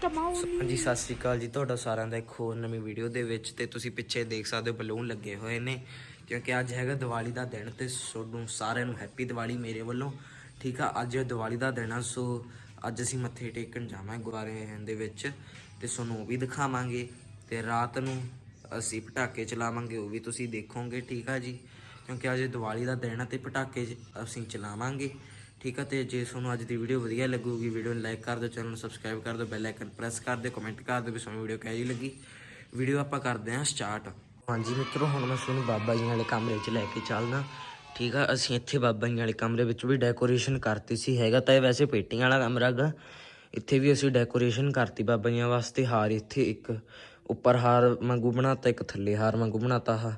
ਹਾਂਜੀ ਸਤਿ ਸ੍ਰੀ ਅਕਾਲ ਜੀ। ਤੁਹਾਡਾ ਸਾਰਿਆਂ ਦਾ ਇੱਕ ਹੋਰ ਨਵੀਂ ਵੀਡੀਓ ਦੇ ਵਿੱਚ ਤੇ ਤੁਸੀਂ ਪਿੱਛੇ ਦੇਖ ਸਕਦੇ ਹੋ ਬਲੂਨ ਲੱਗੇ ਹੋਏ ਨੇ ਕਿਉਂਕਿ ਅੱਜ ਹੈਗਾ ਦੀਵਾਲੀ ਦਾ ਦਿਨ ਤੇ ਤੁਹਾਨੂੰ ਸਾਰਿਆਂ ਨੂੰ ਹੈਪੀ ਦੀਵਾਲੀ ਮੇਰੇ ਵੱਲੋਂ ਠੀਕ ਆ? ਅੱਜ ਦੀਵਾਲੀ ਦਾ ਦਿਨ ਆ ਸੋ ਅੱਜ ਅਸੀਂ ਮੱਥੇ ਟੇਕਣ ਜਾਵਾਂਗੇ ਗੁਰਦੁਆਰੇ ਦੇ ਵਿੱਚ ਤੇ ਤੁਹਾਨੂੰ ਉਹ ਵੀ ਦਿਖਾਵਾਂਗੇ ਤੇ ਰਾਤ ਨੂੰ ਅਸੀਂ ਪਟਾਕੇ ਚਲਾਵਾਂਗੇ ਉਹ ਵੀ ਤੁਸੀਂ ਦੇਖੋਗੇ ਠੀਕ ਆ ਜੀ? ਕਿਉਂਕਿ ਅੱਜ ਦੀਵਾਲੀ ਦਾ ਦਿਨ ਆ ਤੇ ਪਟਾਕੇ ਅਸੀਂ ਚਲਾਵਾਂਗੇ। ਠੀਕ ਆ, ਤੇ ਜੇ ਤੁਹਾਨੂੰ ਅੱਜ ਦੀ ਵੀਡੀਓ ਵਧੀਆ ਲੱਗੂਗੀ ਵੀਡੀਓ ਨੂੰ ਲਾਈਕ ਕਰ ਦਿਓ ਚੈਨਲ ਨੂੰ ਸਬਸਕ੍ਰਾਈਬ ਕਰ ਦਿਓ ਬੈਲ ਆਈਕਨ ਪ੍ਰੈਸ ਕਰ ਦਿਓ ਕਮੈਂਟ ਕਰ ਦਿਓ ਵੀ ਤੁਹਾਨੂੰ ਵੀਡੀਓ ਕਿਹੋ ਜਿਹੀ ਲੱਗੀ। ਵੀਡੀਓ ਆਪਾਂ ਕਰਦੇ ਹਾਂ ਸਟਾਰਟ ਹਾਂਜੀ ਮਿੱਤਰੋ, ਹੁਣ ਮੈਂ ਤੁਹਾਨੂੰ ਬਾਬਾ ਜੀ ਵਾਲੇ ਕਮਰੇ 'ਚ ਲੈ ਕੇ ਚੱਲਦਾ। ਠੀਕ ਆ, ਅਸੀਂ ਇੱਥੇ ਬਾਬਾ ਜੀ ਵਾਲੇ ਕਮਰੇ ਵਿੱਚ ਵੀ ਡੈਕੋਰੇਸ਼ਨ ਕਰਤੀ ਸੀ, ਹੈਗਾ ਤਾਂ ਇਹ ਵੈਸੇ ਪੇਟੀਆਂ ਵਾਲਾ ਕਮਰਾ ਹੈਗਾ ਇੱਥੇ ਵੀ ਅਸੀਂ ਡੈਕੋਰੇਸ਼ਨ ਕਰਤੀ ਬਾਬਾ ਜੀਆਂ ਵਾਸਤੇ, ਹਾਰ ਇੱਥੇ ਇੱਕ, ਉੱਪਰ ਹਾਰ ਵਾਂਗੂ ਬਣਾਤਾ, ਇੱਕ ਥੱਲੇ ਹਾਰ ਵਾਂਗੂ ਬਣਾਤਾ ਆ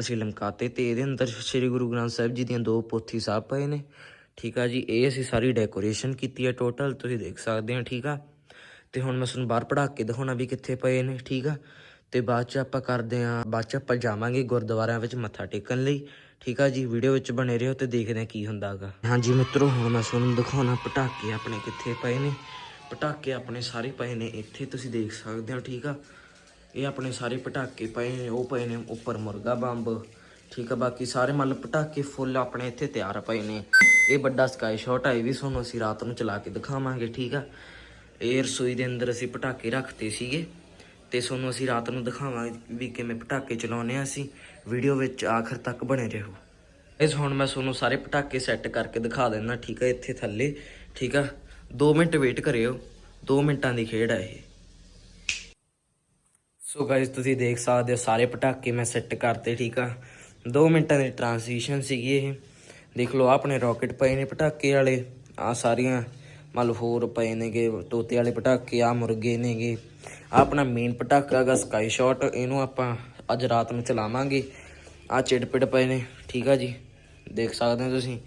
ਅਸੀਂ ਲਮਕਾਤੇ ਤੇ ਇਹਦੇ ਅੰਦਰ ਸ੍ਰੀ ਗੁਰੂ ਗ੍ਰੰਥ ਸਾਹਿਬ ਜੀ ਦੀਆਂ ਦੋ ਪੋਥੀ ਸਾਹਿਬ ਪਏ ਨੇ। ਠੀਕ ਆ ਜੀ, ਇਹ ਅਸੀਂ ਸਾਰੀ ਡੈਕੋਰੇਸ਼ਨ ਕੀਤੀ ਹੈ ਟੋਟਲ ਤੁਸੀਂ ਦੇਖ ਸਕਦੇ ਹੋ ਠੀਕ ਆ? ਤੇ ਹੁਣ ਮੈਂ ਤੁਹਾਨੂੰ ਬਾਹਰ ਪੜਾ ਕੇ ਦਿਖਾਉਣਾ ਵੀ ਕਿੱਥੇ ਪਏ ਨੇ, ਠੀਕ ਆ? ਤੇ ਬਾਅਦ ਚ ਆਪਾਂ ਕਰਦੇ ਆ, ਬਾਅਦ ਚ ਆਪਾਂ ਜਾਵਾਂਗੇ ਗੁਰਦੁਆਰਿਆਂ ਵਿੱਚ ਮੱਥਾ ਟੇਕਣ ਲਈ, ਠੀਕ ਆ ਜੀ? ਵੀਡੀਓ ਵਿੱਚ ਬਣੇ ਰਹੋ ਤੇ ਦੇਖਦੇ ਆ ਕੀ ਹੁੰਦਾਗਾ ਹਾਂਜੀ ਮਿੱਤਰੋ, ਹੁਣ ਮੈਂ ਤੁਹਾਨੂੰ ਦਿਖਾਉਣਾ ਪਟਾਕੇ ਆਪਣੇ ਕਿੱਥੇ ਪਏ ਨੇ। ਪਟਾਕੇ ਆਪਣੇ ਸਾਰੇ ਪਏ ਨੇ, ਇੱਥੇ ਤੁਸੀਂ ਦੇਖ ਸਕਦੇ ਹੋ, ਠੀਕ ਆ? ਇਹ ਆਪਣੇ ਸਾਰੇ ਪਟਾਕੇ ਪਏ ਨੇ, ਉਹ ਪਏ ਨੇ ਉੱਪਰ ਮੁਰਗਾ ਬੰਬ, ਠੀਕ ਆ? ਬਾਕੀ ਸਾਰੇ ਮਤਲਬ ਪਟਾਕੇ ਫੁੱਲ ਆਪਣੇ ਇੱਥੇ ਤਿਆਰ ਪਏ ਨੇ। ਇਹ ਵੱਡਾ ਸਕਾਈ ਸ਼ਾਟ ਆ, ਇਹ ਵੀ ਤੁਹਾਨੂੰ ਅਸੀਂ ਰਾਤ ਨੂੰ ਚਲਾ ਕੇ ਦਿਖਾਵਾਂਗੇ, ਠੀਕ ਆ? ਇਹ ਰਸੋਈ ਦੇ ਅੰਦਰ ਅਸੀਂ ਪਟਾਕੇ ਰੱਖਤੇ ਸੀਗੇ ਤੇ ਤੁਹਾਨੂੰ ਅਸੀਂ ਰਾਤ ਨੂੰ ਦਿਖਾਵਾਂਗੇ ਵੀ ਕਿਵੇਂ ਪਟਾਕੇ ਚਲਾਉਨੇ ਆ ਅਸੀਂ। ਵੀਡੀਓ ਵਿੱਚ ਆਖਰ ਤੱਕ ਬਣੇ ਰਹੋ। ਇਸ ਹੁਣ ਮੈਂ ਤੁਹਾਨੂੰ ਸਾਰੇ ਪਟਾਕੇ ਸੈੱਟ ਕਰਕੇ ਦਿਖਾ ਦਿੰਦਾ, ਠੀਕ ਆ, ਇੱਥੇ ਥੱਲੇ, ਠੀਕ ਆ? 2 ਮਿੰਟ ਵੇਟ ਕਰਿਓ 2 ਮਿੰਟਾਂ ਦੀ ਖੇਡ ਆ ਇਹ। ਸੋ ਗਾਇਸ ਤੁਸੀਂ ਦੇਖ ਸਕਦੇ ਹੋ, ਸਾਰੇ ਪਟਾਕੇ ਮੈਂ ਸੈੱਟ ਕਰਤੇ, ਠੀਕ ਆ? 2 ਮਿੰਟਾਂ ਦੀ ਟ੍ਰਾਂਜੀਸ਼ਨ ਸੀਗੀ ਇਹ। ਦੇਖ ਲਓ, ਆਹ ਆਪਣੇ ਰਾਕਟ ਪਏ ਨੇ ਪਟਾਕੇ ਵਾਲੇ। ਆ ਸਾਰੀਆਂ ਮਤਲਬ ਹੋਰ ਪਏ ਨੇਗੇ, ਤੋਤੇ ਵਾਲੇ ਪਟਾਕੇ ਆ ਮੁਰਗੇ ਨੇਗੇ। ਆਹ ਆਪਣਾ ਮੇਨ ਪਟਾਕਾ ਹੈਗਾ ਸਕਾਈ ਸ਼ਾਟ ਇਹਨੂੰ ਆਪਾਂ ਅੱਜ ਰਾਤ ਨੂੰ ਚਲਾਵਾਂਗੇ। ਆ ਚਿੜਪਿੜ ਪਏ ਨੇ, ਠੀਕ ਆ ਜੀ? ਦੇਖ ਸਕਦੇ ਹੋ ਤੁਸੀਂ?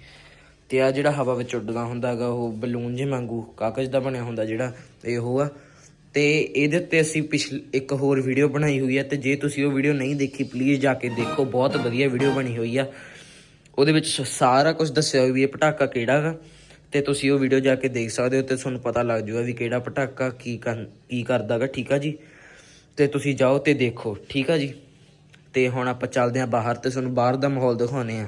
ਤੇ ਆ ਜਿਹੜਾ ਹਵਾ ਵਿੱਚ ਉੱਡਦਾ ਹੁੰਦਾ ਹੈਗਾ, ਉਹ ਬਲੂਨ ਜੇ ਵਾਂਗੂ ਕਾਗਜ਼ ਦਾ ਬਣਿਆ ਹੁੰਦਾ ਜਿਹੜਾ, ਇਹ ਉਹ ਆ। ਤੇ ਇਹਦੇ ਉੱਤੇ ਅਸੀਂ ਪਿਛਲੀ, ਇੱਕ ਹੋਰ ਵੀਡੀਓ ਬਣਾਈ ਹੋਈ ਹੈ ਤੇ ਜੇ ਤੁਸੀਂ ਉਹ ਵੀਡੀਓ ਨਹੀਂ ਦੇਖੀ ਪਲੀਜ਼ ਜਾ ਕੇ ਦੇਖੋ। ਬਹੁਤ ਵਧੀਆ ਵੀਡੀਓ ਬਣੀ ਹੋਈ ਆ। ਉਹਦੇ ਵਿੱਚ ਸਾਰਾ ਕੁਝ ਦੱਸਿਆ ਹੋਇਆ ਵੀ ਇਹ ਪਟਾਕਾ ਕਿਹੜਾ ਗਾ। ਤੇ ਤੁਸੀਂ ਉਹ ਵੀਡੀਓ ਜਾ ਕੇ ਦੇਖ ਸਕਦੇ ਹੋ ਤੇ ਤੁਹਾਨੂੰ ਪਤਾ ਲੱਗ ਜਾਊਗਾ ਵੀ ਕਿਹੜਾ ਪਟਾਕਾ ਕੀ ਕੀ ਕਰਦਾਗਾ ਠੀਕ ਆ ਜੀ? ਤੇ ਤੁਸੀਂ ਜਾਓ ਤੇ ਦੇਖੋ, ਠੀਕ ਆ ਜੀ? ਤੇ ਹੁਣ ਆਪਾਂ ਚੱਲਦੇ ਹਾਂ ਬਾਹਰ ਤੇ ਤੁਹਾਨੂੰ ਬਾਹਰ ਦਾ ਮਾਹੌਲ ਦਿਖਾਉਨੇ ਆ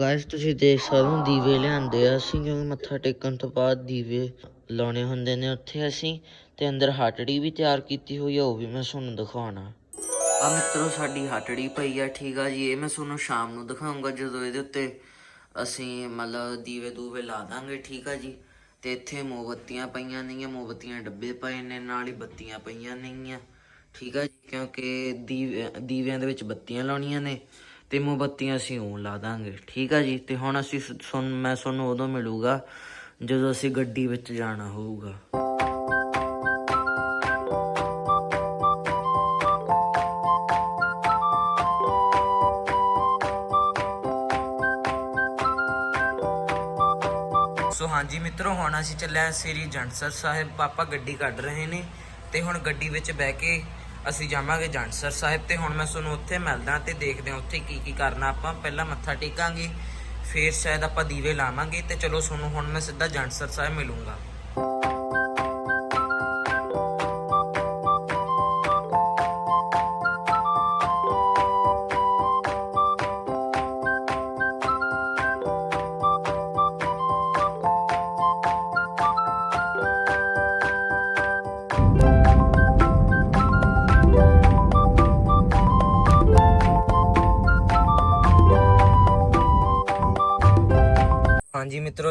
ਗਾਇਸ ਤੁਸੀਂ ਦੇਖ ਸਕਦੇ ਹੋ ਦੀਵੇ ਲਿਆਂਦੇ ਆ, ਅਸੀਂ ਕਿਉਂਕਿ ਮੱਥਾ ਟੇਕਣ ਤੋਂ ਬਾਅਦ ਦੀਵੇ ਲਾਉਣੇ ਹੁੰਦੇ ਨੇ ਉੱਥੇ ਅਸੀਂ ਤੇ ਅੰਦਰ ਹਟੜੀ ਵੀ ਤਿਆਰ ਕੀਤੀ ਹੋਈ ਆ, ਉਹ ਵੀ ਮੈਂ ਤੁਹਾਨੂੰ ਦਿਖਾਉਣਾ। ਆ ਮਿੱਤਰੋ, ਸਾਡੀ ਹਟੜੀ ਪਈ ਆ, ਠੀਕ ਆ ਜੀ। ਇਹ ਮੈਂ ਤੁਹਾਨੂੰ ਸ਼ਾਮ ਨੂੰ ਦਿਖਾਉਂਗਾ, ਜਦੋਂ ਇਹਦੇ ਉੱਤੇ ਅਸੀਂ ਮਤਲਬ ਦੀਵੇ ਦੂਵੇ ਲਾ ਦਾਂਗੇ, ਠੀਕ ਆ ਜੀ। ਤੇ ਇੱਥੇ ਮੋਮਬੱਤੀਆਂ ਪਈਆਂ ਨੇਗੀਆਂ, ਮੋਮਬੱਤੀਆਂ ਡੱਬੇ ਪਏ ਨੇ, ਨਾਲ ਹੀ ਬੱਤੀਆਂ ਪਈਆਂ ਨੇਗੀਆਂ, ਠੀਕ ਆ ਜੀ। ਕਿਉਂਕਿ ਦੀਵੇ, ਦੀਵਿਆਂ ਦੇ ਵਿੱਚ ਬੱਤੀਆਂ ਲਾਉਣੀਆਂ ਨੇ, ਤੇ ਮੋਮਬੱਤੀਆਂ ਅਸੀਂ ਉਹ ਲਾ ਦਾਂਗੇ, ਠੀਕ ਆ ਜੀ। ਤੇ ਹੁਣ ਅਸੀਂ ਸੁਣ, ਮੈਂ ਤੁਹਾਨੂੰ ਉਦੋਂ ਮਿਲੂਗਾ ਜਦੋਂ ਅਸੀਂ ਗੱਡੀ ਵਿੱਚ ਜਾਣਾ ਹੋਊਗਾ। ਸੋ ਹਾਂਜੀ ਮਿੱਤਰੋ, ਹੁਣ ਅਸੀਂ ਚੱਲਿਆ ਸ੍ਰੀ ਜੰਡਸਰ ਸਾਹਿਬ। ਪਾਪਾ ਗੱਡੀ ਕੱਢ ਰਹੇ ਨੇ ਤੇ ਹੁਣ ਗੱਡੀ ਵਿੱਚ ਬਹਿ ਕੇ ਅਸੀਂ ਜਾਵਾਂਗੇ ਜੰਡਸਰ ਸਾਹਿਬ ਤੇ ਹੁਣ ਮੈਂ ਤੁਹਾਨੂੰ ਉੱਥੇ ਮਿਲਦਾ ਤੇ ਦੇਖਦੇ ਹਾਂ ਉੱਥੇ ਕੀ ਕੀ ਕਰਨਾ ਆਪਾਂ। ਪਹਿਲਾਂ ਮੱਥਾ ਟੇਕਾਂਗੇ। ਫੇਰ ਸ਼ਾਇਦ ਆਪਾਂ ਦੀਵੇ ਲਾਵਾਂਗੇ ਤੇ ਚਲੋ ਤੁਹਾਨੂੰ ਹੁਣ ਮੈਂ ਸਿੱਧਾ ਜੰਡਸਰ ਸਾਹਿਬ ਮਿਲੂੰਗਾ।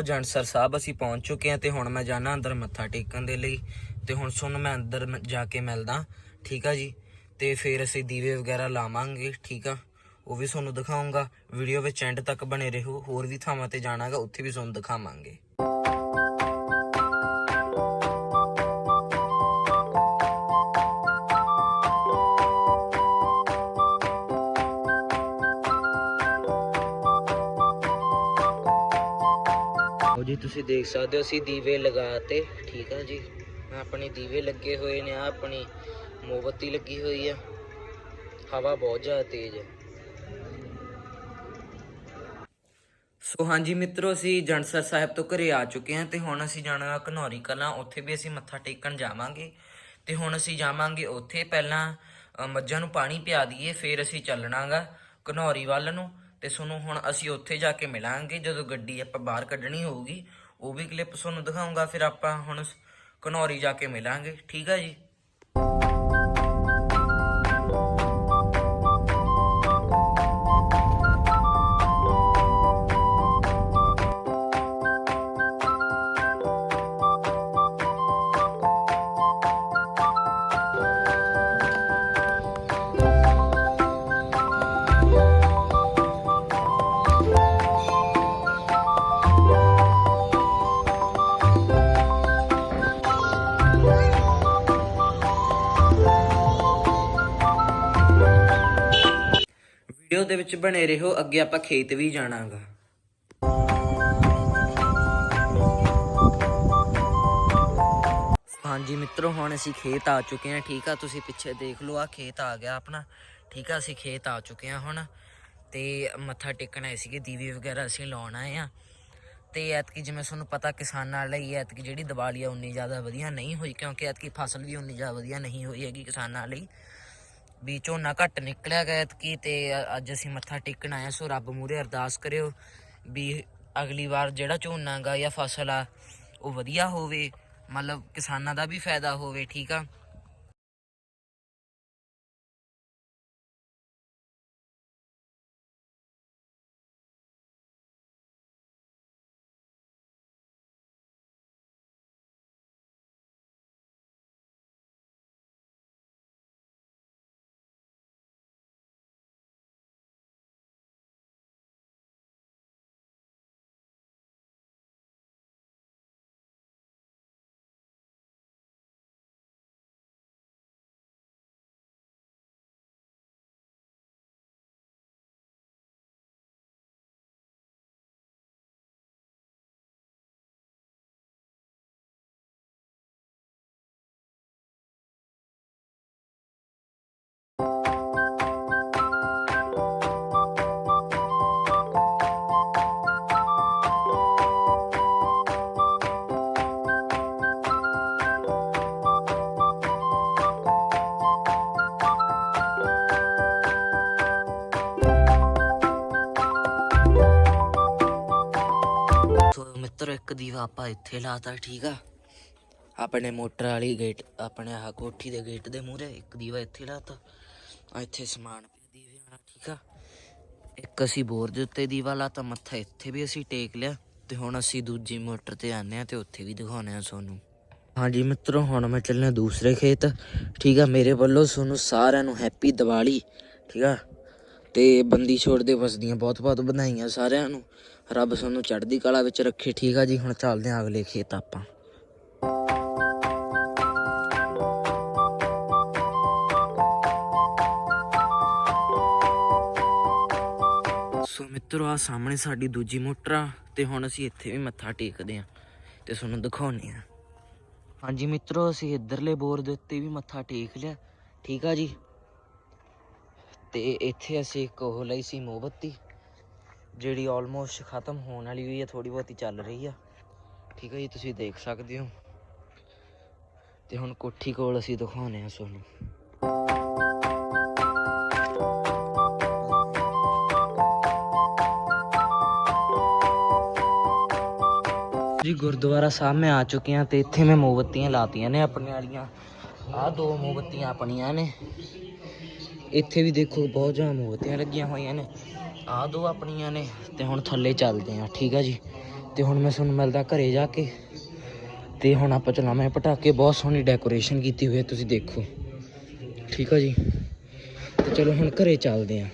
ਜੰਡਸਰ ਸਾਹਿਬ, ਅਸੀਂ ਪਹੁੰਚ ਚੁੱਕੇ ਹਾਂ ਤੇ ਹੁਣ ਮੈਂ ਜਾਣਾ ਅੰਦਰ ਮੱਥਾ ਟੇਕਣ ਦੇ ਲਈ ਤੇ ਹੁਣ ਤੁਹਾਨੂੰ ਮੈਂ ਅੰਦਰ ਜਾ ਕੇ ਮਿਲਦਾ, ਠੀਕ ਆ ਜੀ? ਤੇ ਫਿਰ ਅਸੀਂ ਦੀਵੇ ਵਗੈਰਾ ਲਾਵਾਂਗੇ, ਠੀਕ ਆ? ਉਹ ਵੀ ਤੁਹਾਨੂੰ ਦਿਖਾਉਂਗਾ, ਵੀਡੀਓ ਵਿੱਚ ਐਂਡ ਤੱਕ ਬਣੇ ਰਹੋ, ਹੋਰ ਵੀ ਥਾਵਾਂ ਤੇ ਜਾਣਾਗਾ ਉੱਥੇ ਵੀ ਤੁਹਾਨੂੰ ਦਿਖਾਵਾਂਗੇ। ਉਹ ਜੀ, ਤੁਸੀਂ ਦੇਖ ਸਕਦੇ ਹੋ, ਅਸੀਂ ਦੀਵੇ ਲਗਾਤੇ, ਠੀਕ ਆ ਜੀ। ਆਪਣੇ ਦੀਵੇ ਲੱਗੇ ਹੋਏ ਨੇ ਆ ਆਪਣੀ ਮੋਮਬੱਤੀ ਲੱਗੀ ਹੋਈ ਆ। ਹਵਾ ਬਹੁਤ ਜ਼ਿਆਦਾ ਤੇਜ਼ ਹੈ ਸੋ ਹਾਂਜੀ ਮਿੱਤਰੋ, ਅਸੀਂ ਜੰਡਸਰ ਸਾਹਿਬ ਤੋਂ ਘਰੇ ਆ ਚੁੱਕੇ ਹਾਂ ਤੇ ਹੁਣ ਅਸੀਂ ਜਾਣਾ ਘਨੌਰੀ ਕਲਾਂ। ਉੱਥੇ ਵੀ ਅਸੀਂ ਮੱਥਾ ਟੇਕਣ ਜਾਵਾਂਗੇ। ਤੇ ਹੁਣ ਅਸੀਂ ਜਾਵਾਂਗੇ ਉੱਥੇ। ਪਹਿਲਾਂ ਮੱਝਾਂ ਨੂੰ ਪਾਣੀ ਪਿਆ ਦਈਏ, ਫਿਰ ਅਸੀਂ ਚੱਲਣਾਗਾ ਘਨੌਰੀ ਵੱਲ ਨੂੰ। ਤੇ ਤੁਹਾਨੂੰ ਹੁਣ ਅਸੀਂ ਉੱਥੇ ਜਾ ਕੇ ਮਿਲਾਂਗੇ। ਜਦੋਂ ਗੱਡੀ ਆਪਾਂ ਬਾਹਰ ਕੱਢਣੀ ਹੋਊਗੀ, ਉਹ ਵੀ ਕਲਿੱਪ ਤੁਹਾਨੂੰ ਦਿਖਾਉਂਗਾ ਫਿਰ ਆਪਾਂ ਹੁਣ ਘਨੌਰੀ ਜਾ ਕੇ ਮਿਲਾਂਗੇ। ਠੀਕ ਆ ਜੀ? ਦੇ ਵਿੱਚ ਬਣੇ ਰਹੋ, ਅੱਗੇ ਆਪਾਂ ਖੇਤ ਵੀ ਜਾਣਾਗਾ। ਹਾਂਜੀ ਮਿੱਤਰੋ, ਹੁਣ ਅਸੀਂ ਖੇਤ ਆ ਚੁੱਕੇ ਹਾਂ। ਠੀਕ ਆ, ਤੁਸੀਂ ਪਿੱਛੇ ਦੇਖ ਲਓ ਆ ਖੇਤ ਆ ਗਿਆ ਆਪਣਾ। ਠੀਕ ਆ, ਅਸੀਂ ਖੇਤ ਆ ਚੁੱਕੇ ਹਾਂ ਹੁਣ। ਤੇ ਮੱਥਾ ਟੇਕਣ ਆਏ ਸੀਗੇ, ਦੀਵੇ ਵਗੈਰਾ ਅਸੀਂ ਲਾਉਣ ਆਏ ਆ ਤੇ ਐਤਕੀ ਜਿਵੇਂ ਤੁਹਾਨੂੰ ਪਤਾ, ਕਿਸਾਨਾਂ ਲਈ ਐਤਕੀ ਜਿਹੜੀ ਦੀਵਾਲੀ ਆ, ਉਨੀ ਜ਼ਿਆਦਾ ਵਧੀਆ ਨਹੀਂ ਹੋਈ, ਕਿਉਂਕਿ ਐਤਕੀ ਫਸਲ ਵੀ ਉਨੀ ਜ਼ਿਆਦਾ ਵਧੀਆ ਨਹੀਂ ਹੋਈ ਹੈਗੀ ਕਿਸਾਨਾਂ ਲਈ। ਵੀ ਝੋਨਾ ਘੱਟ ਨਿਕਲਿਆ ਗਿਆ ਕਿ ਤੇ ਅੱਜ ਅਸੀਂ ਮੱਥਾ ਟੇਕਣ ਆਏ ਹਾਂ, ਸੋ ਰੱਬ ਮੂਰੇ ਅਰਦਾਸ ਕਰਿਓ ਵੀ ਅਗਲੀ ਵਾਰ ਜਿਹੜਾ ਝੋਨਾ ਗਾ ਜਾਂ ਫਸਲ ਆ ਉਹ ਵਧੀਆ ਹੋਵੇ ਮਤਲਬ ਕਿਸਾਨਾਂ ਦਾ ਵੀ ਫਾਇਦਾ ਹੋਵੇ ਠੀਕ ਆ? ਮਿੱਤਰ ਇੱਕ ਦੀਵਾ ਆਪਾਂ ਇੱਥੇ ਲਾਤਾ ਠੀਕ ਆ? ਆਪਣੇ ਮੋਟਰ ਵਾਲੀ ਗੇਟ ਆਪਣੇ ਆਹ ਕੋਠੀ ਦੇ ਗੇਟ ਦੇ ਮੂਹਰੇ ਇੱਕ ਦੀਵਾ ਇੱਥੇ ਲਾਤਾ ਆ ਇੱਥੇ ਸਮਾਨ ਪਿਆ ਦੀਵਿਆਂ ਦਾ ਠੀਕ ਆ? ਇੱਕ ਅਸੀਂ ਬੋਰ ਦੇ ਉੱਤੇ ਦੀਵਾ ਲਾਤਾ ਮੱਥਾ ਇੱਥੇ ਵੀ ਅਸੀਂ ਟੇਕ ਲਿਆ ਤੇ ਹੁਣ ਅਸੀਂ ਦੂਜੀ ਮੋਟਰ ਤੇ ਆਨੇ ਆ ਤੇ ਉੱਥੇ ਵੀ ਦਿਖਾਉਣੇ ਆ ਤੁਹਾਨੂੰ ਹਾਂਜੀ ਮਿੱਤਰੋ, ਹੁਣ ਮੈਂ ਚੱਲਣਾ ਦੂਸਰੇ ਖੇਤ, ਠੀਕ ਆ? ਮੇਰੇ ਵੱਲੋਂ ਤੁਹਾਨੂੰ ਸਾਰਿਆਂ ਨੂੰ ਹੈਪੀ ਦੀਵਾਲੀ, ਠੀਕ ਆ? ਤੇ ਬੰਦੀ ਛੋੜ ਦੇ, ਵਸਦੀਆਂ ਬਹੁਤ ਬਹੁਤ ਵਧਾਈਆਂ ਸਾਰਿਆਂ ਨੂੰ। ਰੱਬ ਸਾਨੂੰ ਚੜ੍ਹਦੀ ਕਲਾ ਵਿੱਚ ਰੱਖੇ, ਠੀਕ ਆ ਜੀ? ਹੁਣ ਚੱਲਦੇ ਆ ਅਗਲੇ ਖੇਤ ਆਪਾਂ। ਸੋ ਮਿੱਤਰੋ ਆ ਸਾਹਮਣੇ ਸਾਡੀ ਦੂਜੀ ਮੋਟਰ ਆ ਤੇ ਹੁਣ ਅਸੀਂ ਇੱਥੇ ਵੀ ਮੱਥਾ ਟੇਕਦੇ ਆ ਤੇ ਤੁਹਾਨੂੰ ਦਿਖਾਉਨੇ ਆ। ਹਾਂਜੀ ਮਿੱਤਰੋ, ਅਸੀਂ ਇੱਧਰਲੇ ਬੋਰ ਦੇ ਉੱਤੇ ਵੀ ਮੱਥਾ ਟੇਕ ਲਿਆ, ਠੀਕ ਆ ਜੀ? ਤੇ ਇੱਥੇ ਅਸੀਂ ਇੱਕ ਉਹ ਲਈ ਸੀ ਮੋਮਬੱਤੀ। ਜਿਹੜੀ ਆਲਮੋਸਟ ਖਤਮ ਹੋਣ ਵਾਲੀ ਹੋਈ ਹੈ ਥੋੜੀ ਬਹੁਤੀ ਚੱਲ ਰਹੀ ਆ। ਠੀਕ ਹੈ ਜੀ, ਤੁਸੀਂ ਦੇਖ ਸਕਦੇ ਹੋ। ਤੇ ਹੁਣ ਕੋਠੀ ਕੋਲ ਅਸੀਂ ਦਿਖਾਉਨੇ ਆ ਤੁਹਾਨੂੰ। ਜੀ, ਗੁਰਦੁਆਰਾ ਸਾਹਿਬ ਮੈਂ ਆ ਚੁੱਕੇ ਹਾਂ ਤੇ ਇੱਥੇ ਮੈਂ ਮੋਮਬੱਤੀਆਂ ਲਾਤੀਆਂ ਨੇ ਆਪਣੇ ਵਾਲੀਆਂ। ਆਹ ਦੋ ਮੋਮਬੱਤੀਆਂ ਆਪਣੀਆਂ ਨੇ। ਇੱਥੇ ਵੀ ਦੇਖੋ, ਬਹੁਤ ਜ਼ਿਆਦਾ ਮੋਮਬੱਤੀਆਂ ਲੱਗੀਆਂ ਹੋਈਆਂ ਨੇ। ਆਹ ਦੋ ਆਪਣੀਆਂ ਨੇ ਤੇ ਹੁਣ ਥੱਲੇ ਚੱਲਦੇ ਆ, ਠੀਕ ਆ ਜੀ? ਤੇ ਹੁਣ ਮੈਂ ਤੁਹਾਨੂੰ ਮਿਲਦਾ ਘਰੇ ਜਾ ਕੇ। ਤੇ ਹੁਣ ਆਪਾਂ ਚਲਾਵਾਂਗੇ ਪਟਾਕੇ, ਬਹੁਤ ਸੋਹਣੀ ਡੈਕੋਰੇਸ਼ਨ ਕੀਤੀ ਹੋਈ ਹੈ ਤੁਸੀਂ ਦੇਖੋ। ਠੀਕ ਆ ਜੀ? ਤੇ ਚਲੋ ਹੁਣ ਘਰੇ ਚੱਲਦੇ ਆ।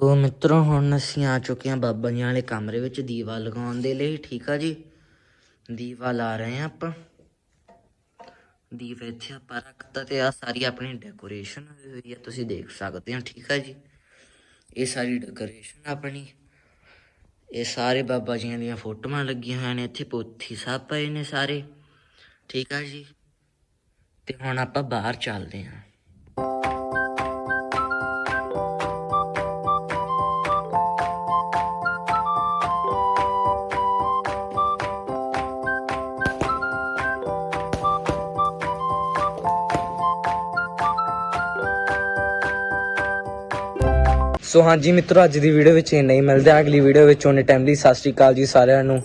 ਸੋ ਮਿੱਤਰੋ, ਹੁਣ ਅਸੀਂ ਆ ਚੁੱਕੇ ਹਾਂ ਬਾਬਾ ਜੀ ਵਾਲੇ ਕਮਰੇ ਵਿੱਚ, ਦੀਵਾ ਲਗਾਉਣ ਦੇ ਲਈ, ਠੀਕ ਆ ਜੀ? ਦੀਵਾ ਲਾ ਰਹੇ ਹਾਂ ਆਪਾਂ। ਦੀਪ ਇੱਥੇ ਆਪਾਂ ਰੱਖਤਾ ਤੇ ਆ ਸਾਰੀ ਆਪਣੀ ਡੈਕੋਰੇਸ਼ਨ ਹੋਈ ਹੋਈ ਹੈ ਤੁਸੀਂ ਦੇਖ ਸਕਦੇ ਹੋ, ਠੀਕ ਆ ਜੀ? ਇਹ ਸਾਰੀ ਡੈਕੋਰੇਸ਼ਨ ਆਪਣੀ। ਇਹ ਸਾਰੇ ਬਾਬਾ ਜੀਆਂ ਦੀਆਂ ਫੋਟੋਆਂ ਲੱਗੀਆਂ ਹੋਈਆਂ ਨੇ, ਇੱਥੇ ਪੋਥੀ ਸਾਹਿਬ ਪਏ ਨੇ ਸਾਰੇ, ਠੀਕ ਆ ਜੀ? ਤੇ ਹੁਣ ਆਪਾਂ ਬਾਹਰ ਚੱਲਦੇ ਹਾਂ। ਸੋ ਹਾਂਜੀ ਮਿੱਤਰੋ, ਅੱਜ ਦੀ ਵੀਡੀਓ ਵਿੱਚ ਇੰਨਾ ਹੀ। ਮਿਲਦੇ ਆ ਅਗਲੀ ਵੀਡੀਓ ਵਿੱਚ। ਉਹਨੇ ਟਾਈਮ ਲਈ ਸਤਿ ਸ਼੍ਰੀ ਅਕਾਲ ਜੀ ਸਾਰਿਆਂ ਨੂੰ।